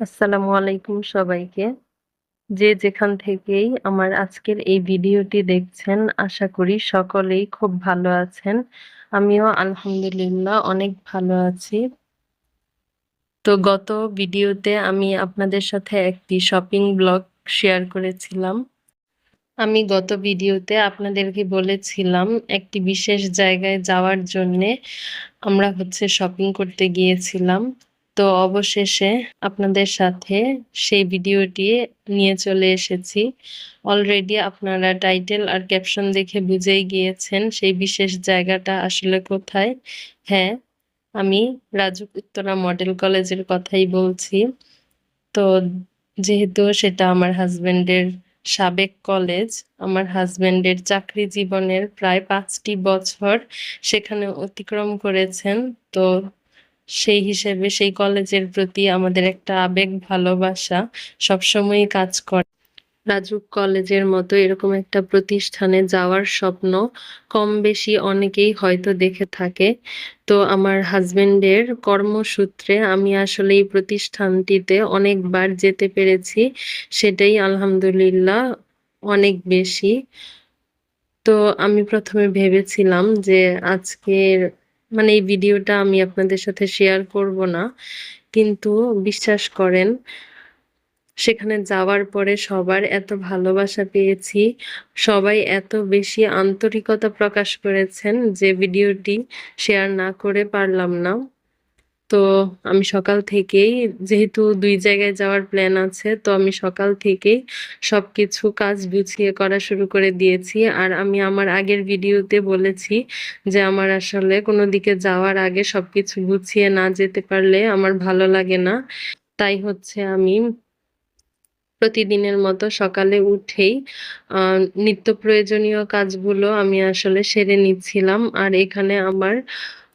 আসসালামু আলাইকুম সবাইকে। যে যেখান থেকেই আমার আজকের এই ভিডিওটি দেখছেন, আশা করি সকলেই খুব ভালো আছেন। আমিও আলহামদুলিল্লাহ অনেক ভালো আছি। তো গত ভিডিওতে আমি আপনাদের সাথে একটি শপিং ব্লগ শেয়ার করেছিলাম। আমি গত ভিডিওতে আপনাদেরকে বলেছিলাম, একটি বিশেষ জায়গায় যাওয়ার জন্যে আমরা হচ্ছে শপিং করতে গিয়েছিলাম। তো অবশেষে আপনাদের সাথে সেই ভিডিওটি নিয়ে চলে এসেছি। অলরেডি আপনারা টাইটেল আর ক্যাপশন দেখে বুঝেই গিয়েছেন সেই বিশেষ জায়গাটা আসলে কোথায়। হ্যাঁ, আমি রাজুক উত্তরা মডেল কলেজের কথাই বলছি। তো যেহেতু সেটা আমার হাজবেন্ডের সাবেক কলেজ, আমার হাজবেন্ডের চাকরি জীবনের প্রায় পাঁচটি বছর সেখানে অতিক্রম করেছেন। তো সেই হিসেবে সেই কলেজের প্রতি আমাদের একটা আবেগ, ভালোবাসা সবসময়ই কাজ করে। রাজুক কলেজের মতো এরকম একটা প্রতিষ্ঠানে যাওয়ার স্বপ্ন কম বেশি অনেকেই হয়তো দেখে থাকে। তো আমার হাজবেন্ডের কর্মসূত্রে আমি আসলে এই প্রতিষ্ঠানটিতে অনেকবার যেতে পেরেছি। সেটাই আলহামদুলিল্লাহ অনেক বেশি। তো আমি প্রথমে ভেবেছিলাম যে আজকের মানে এই ভিডিওটা আমি আপনাদের সাথে শেয়ার করব না। কিন্তু বিশ্বাস করেন, সেখানে যাওয়ার পরে সবার এত ভালোবাসা পেয়েছি। সবাই এত বেশি আন্তরিকতা প্রকাশ করেছেন যে ভিডিওটি শেয়ার না করে পারলাম না। তো আমি সকাল থেকেই, যেহেতু দুই জায়গায় যাওয়ার প্ল্যান আছে, তো আমি সকাল থেকেই সবকিছু কাজ গুছিয়ে করা শুরু করে দিয়েছি। আর আমি আমার আগের ভিডিওতে বলেছি যে আমার আসলে কোনো দিকে যাওয়ার আগে সবকিছু গুছিয়ে না যেতে পারলে আমার ভালো লাগে না। তাই হচ্ছে আমি প্রতিদিনের মতো সকালে উঠেই নিত্য প্রয়োজনীয় কাজগুলো আমি আসলে সেরে নিচ্ছিলাম। আর এখানে আমার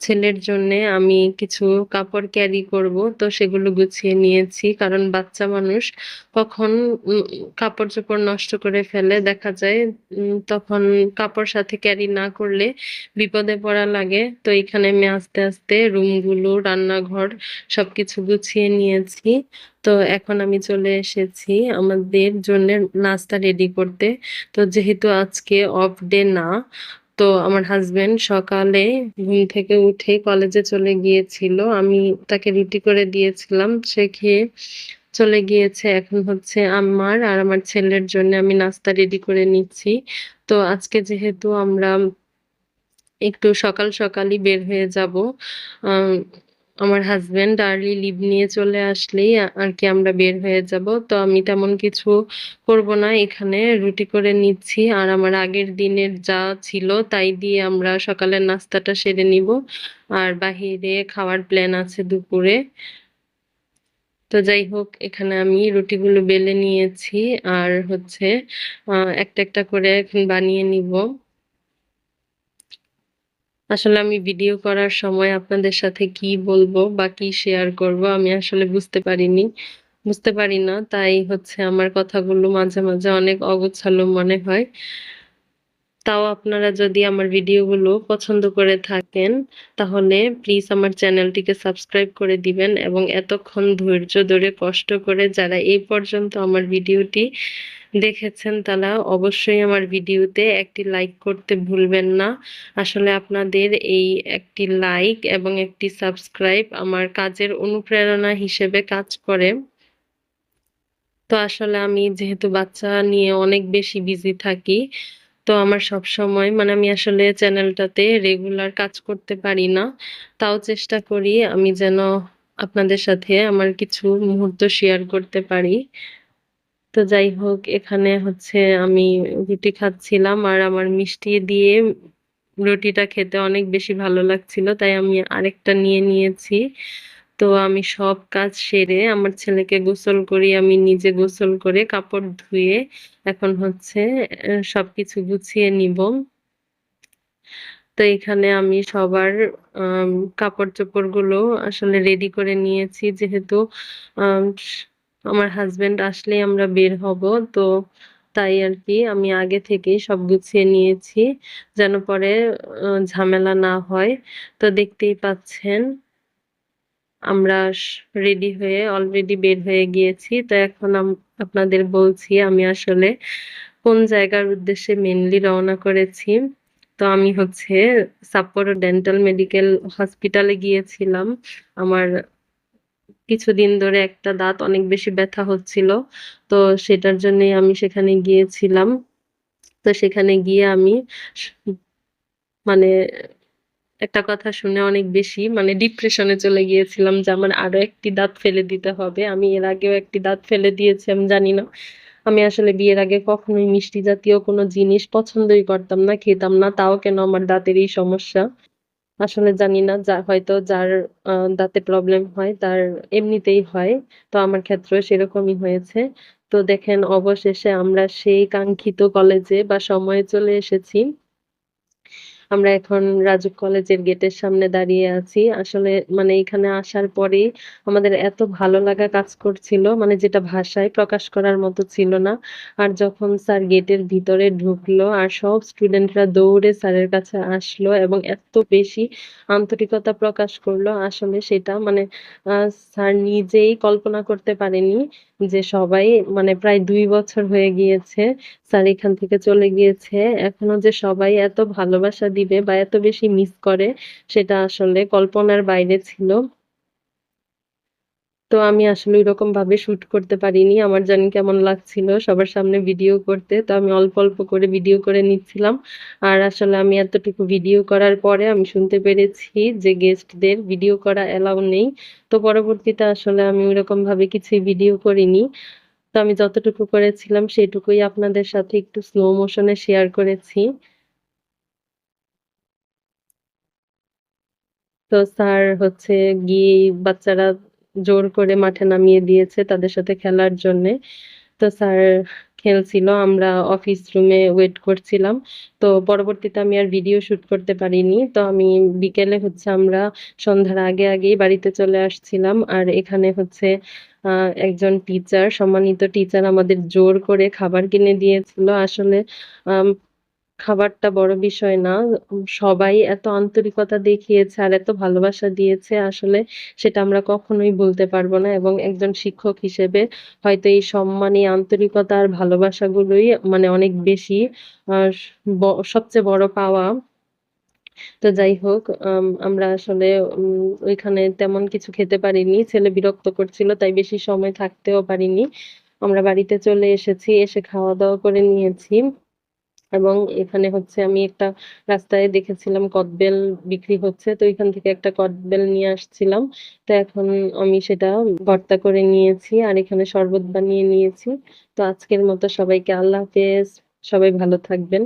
ছেলের জন্যে আমি কিছু কাপড় ক্যারি করব। তো সেগুলো গুছিয়ে নিয়েছি। কারণ বাচ্চা মানুষ কখন উম কাপড়-চোপড় নষ্ট করে ফেলে দেখা যায় তখন কাপড় সাথে ক্যারি না করলে বিপদে পড়া লাগে। তো এখানে আমি আস্তে, আস্তে রুমগুলো, রান্নাঘর সবকিছু গুছিয়ে নিয়েছি। তো এখন আমি চলে এসেছি আমাদের জন্যে নাস্তা রেডি করতে। তো যেহেতু আজকে অফ ডে না তো আমার হাজবেন্ড সকালে ঘুম থেকে উঠে কলেজে চলে গিয়েছিল। আমি তাকে রুটি করে দিয়েছিলাম। সে খেয়ে চলে গিয়েছে। এখন হচ্ছে আমার আর আমার ছেলের জন্য আমি নাস্তা রেডি করে নিচ্ছি। তো আজকে যেহেতু আমরা একটু সকাল সকালই বের হয়ে যাব। আমার হাসব্যান্ড আর্লি লিভ নিয়ে চলে আসলেই আর কি আমরা বের হয়ে যাব। তো আমি তেমন কিছু করব না। এখানে রুটি করে নিচ্ছি। আর আমার আগের দিনের যা ছিল তাই দিয়ে আমরা সকালের নাস্তাটা সেরে নিব। আর বাহিরে খাওয়ার প্ল্যান আছে দুপুরে। তো যাই হোক এখানে আমি রুটিগুলো বেলে নিয়েছি। আর হচ্ছে একটা, একটা করে বানিয়ে নিব। আসলে আমি ভিডিও করার সময় আপনাদের সাথে কি বলব বা কি শেয়ার করব আমি আসলে বুঝতে পারিনি। বুঝতে পারি না। তাই হচ্ছে আমার কথাগুলো মাঝে, মাঝে অনেক অগোছালো মনে হয়। তাও আপনারা যদি আমার ভিডিওগুলো পছন্দ করে থাকেন তাহলে প্লিজ আমার চ্যানেলটিকে সাবস্ক্রাইব করে দিবেন এবং এতক্ষণ ধৈর্য ধরে কষ্ট করে যারা এই পর্যন্ত আমার ভিডিওটি দেখেছেন তারা অবশ্যই আমার ভিডিওতে একটি লাইক করতে ভুলবেন না। আসলে আপনাদের এই একটি লাইক এবং একটি সাবস্ক্রাইব আমার কাজের অনুপ্রেরণা হিসেবে কাজ করে। তো আসলে আমি যেহেতু বাচ্চা নিয়ে অনেক বেশি বিজি থাকি, তো আমার সবসময় মানে আমি আসলে চ্যানেলটাতে রেগুলার কাজ করতে পারি না। তাও চেষ্টা করি আমি যেন আপনাদের সাথে আমার কিছু মুহূর্ত শেয়ার করতে পারি। তো যাই হোক, এখানে হচ্ছে আমি রুটি খাচ্ছিলাম আর আমার মিষ্টি দিয়ে রুটিটা খেতে অনেক বেশি ভালো লাগছিল। তাই আমি আরেকটা নিয়ে নিয়েছি। তো আমি সব কাজ সেরে আমার ছেলেকে গোসল করিয়ে আমি নিজে গোসল করে কাপড় ধুয়ে এখন হচ্ছে সবকিছু গুছিয়ে নিব। তো এখানে আমি সবার, আম, কাপড়-চোপড়গুলো আসলে রেডি করে নিয়েছি, যেহেতু আমার হাসব্যান্ড আসলেই আমরা বের হব। তো তাই আর কি আমি আগে থেকেই সব গুছিয়ে নিয়েছি যেন পরে ঝামেলা না হয়। তো দেখতেই পাচ্ছেন, আমরা রেডি হয়ে অলরেডি বের হয়ে গিয়েছি তো এখন আপনাদের বলছি আমি আসলে কোন জায়গার উদ্দেশ্যে মেনলি রওনা করেছি তো আমি হচ্ছে সাপ্পোরো ডেন্টাল মেডিকেল হসপিটালে গিয়েছিলাম আমার কিছুদিন ধরে একটা দাঁত অনেক বেশি ব্যথা হচ্ছিল, তো সেটার জন্যই আমি সেখানে গিয়েছিলাম। তো সেখানে গিয়ে আমি মানে একটা কথা শুনে অনেক বেশি মানে ডিপ্রেশনে চলে গিয়েছিলাম যে আমার আরও একটি দাঁত ফেলে দিতে হবে। আমি এর আগেও একটি দাঁত ফেলে দিয়েছি, আমি জানি না। আমি আসলে বিয়ের আগে কখনোই মিষ্টি জাতীয় কোনো জিনিস পছন্দই করতাম না, খেতাম না, তাও কেন আমার দাঁতের এই সমস্যা? আসলে জানি না, যা, হয়তো যার দাঁতে প্রবলেম হয়, তার এমনিতেই হয়। তো আমার ক্ষেত্রেও সেরকমই হয়েছে। তো দেখেন, অবশেষে আমরা সেই কাঙ্ক্ষিত কলেজে বা সময়ে চলে এসেছি। আমরা এখন রাজুক কলেজের গেটের সামনে দাঁড়িয়ে আছি। আসলে মানে এখানে আসার পরেই আমাদের এত ভালো লাগা কাজ করছিল মানে যেটা ভাষায় প্রকাশ করার মতো ছিল না। আর যখন স্যার গেটের ভিতরে ঢুকলো আর সব স্টুডেন্টরা দৌড়ে স্যারের কাছে আসলো এবং এত বেশি আন্তরিকতা প্রকাশ করল, আসলে সেটা মানে স্যার নিজেই কল্পনা করতে পারেনি যে সবাই মানে প্রায় দুই বছর হয়ে গিয়েছে, স্যার এখান থেকে চলে গিয়েছে। এখনও যে সবাই এত ভালোবাসা দিবে বা এত বেশি মিস করে, সেটা আসলে কল্পনার বাইরে ছিল। তো আমি আসলে ওইরকম ভাবে শুট করতে পারিনি। আমার জানি কেমন লাগছিল সবার সামনে ভিডিও করতে। তো আমি অল্প অল্প করে ভিডিও করে নিচ্ছিলাম। আর আসলে আমি এতটুকু ভিডিও করার পরে আমি শুনতে পেরেছি যে গেস্টদের ভিডিও করা এলাও নেই। তো পরবর্তীতে আসলে আমি ওইরকম ভাবে কিছুই ভিডিও করিনি। তো আমি যতটুকু করেছিলাম, সেটুকুই আপনাদের সাথে একটু স্লো মোশনে শেয়ার করেছি। তো স্যার হচ্ছে গিয়ে বাচ্চারা জোর করে মাঠে নামিয়ে দিয়েছে তাদের সাথে খেলার জন্যে। তো স্যার খেলছিল, আমরা অফিস রুমে ওয়েট করছিলাম। তো পরবর্তীতে আমি আর ভিডিও শুট করতে পারিনি। তো আমি বিকেলে হচ্ছে আমরা সন্ধ্যার আগে আগেই বাড়িতে চলে আসছিলাম। আর এখানে হচ্ছে একজন টিচার সম্মানিত টিচার আমাদের জোর করে খাবার কিনে দিয়েছিল। আসলে খাবারটা বড় বিষয় না। সবাই এত আন্তরিকতা দেখিয়েছে আর এত ভালোবাসা দিয়েছে আসলে সেটা আমরা কখনোই বলতে পারব না এবং একজন শিক্ষক হিসেবে হয়তো এই সম্মান আন্তরিকতা আর ভালোবাসাগুলোই মানে অনেক বেশি সবচেয়ে বড় পাওয়া। তো যাই হোক আম, আমরা আসলে ওইখানে তেমন কিছু খেতে পারিনি ছেলে বিরক্ত করছিল তাই বেশি সময় থাকতেও পারিনি। আমরা বাড়িতে চলে এসেছি এসে খাওয়া দাওয়া করে নিয়েছি। এবং এখানে হচ্ছে আমি একটা রাস্তায় দেখেছিলাম কদবেল বিক্রি হচ্ছে। তো এখান থেকে একটা কদবেল নিয়ে আসছিলাম। তো এখন আমি সেটা ভর্তা করে নিয়েছি আর এখানে শরবত বানিয়ে নিয়েছি। তো আজকের মতো সবাইকে আল্লাহ হাফেজ। সবাই ভালো থাকবেন।